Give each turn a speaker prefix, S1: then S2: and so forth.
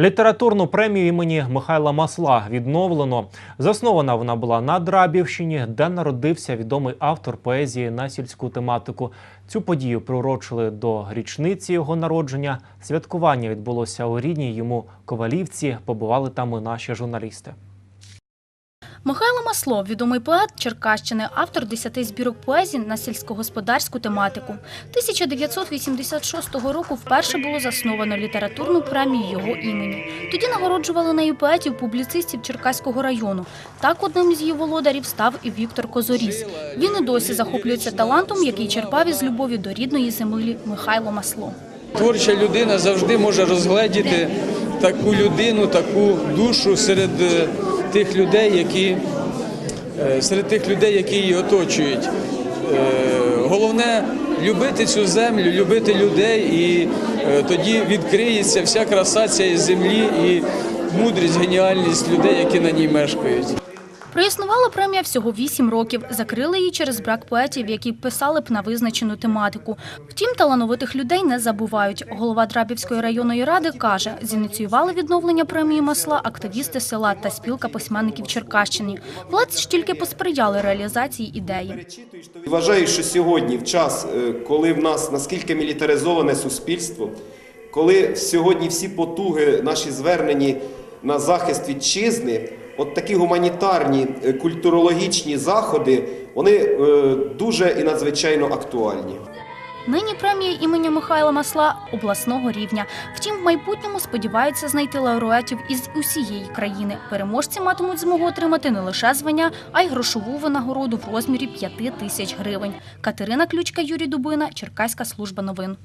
S1: Літературну премію імені Михайла Масла відновлено. Заснована вона була на Драбівщині, де народився відомий автор поезії на сільську тематику. Цю подію приурочили до річниці його народження. Святкування відбулося у рідній йому Ковалівці. Побували там і наші журналісти.
S2: Михайло Маслов, відомий поет Черкащини, автор десяти збірок поезій на сільськогосподарську тематику. 1986 року вперше було засновано літературну премію його імені. Тоді нагороджували нею поетів, публіцистів Черкаського району. Так одним з її володарів став і Віктор Козоріс. Він і досі захоплюється талантом, який черпав із любові до рідної землі Михайло Масло.
S3: Творча людина завжди може розгледіти таку людину, таку душу серед е, тих людей, які е, серед тих людей, які її оточують. Е, Головне любити цю землю, любити людей, і е, тоді відкриється вся краса цієї землі і мудрість, геніальність людей, які на ній мешкають.
S2: Проіснувала премія всього вісім років. Закрили її через брак поетів, які писали б на визначену тематику. Втім, талановитих людей не забувають. Голова Драбівської районної ради каже, зініціювали відновлення премії масла активісти села та спілка письменників Черкащини. Владці тільки посприяли реалізації ідеї.
S4: Вважаю, що сьогодні, в час, е, коли в нас наскільки мілітаризоване суспільство, коли сьогодні всі потуги наші звернені на захист вітчизни, от такі гуманітарні е, культурологічні заходи, вони е, дуже і надзвичайно актуальні.
S2: Нині премія імені Михайла Масла обласного рівня. Втім, в майбутньому сподіваються знайти лауреатів із усієї країни. Переможці матимуть змогу отримати не лише звання, а й грошову винагороду в розмірі 5 тисяч гривень. Катерина Ключка, Юрій Дубина, Черкаська служба новин.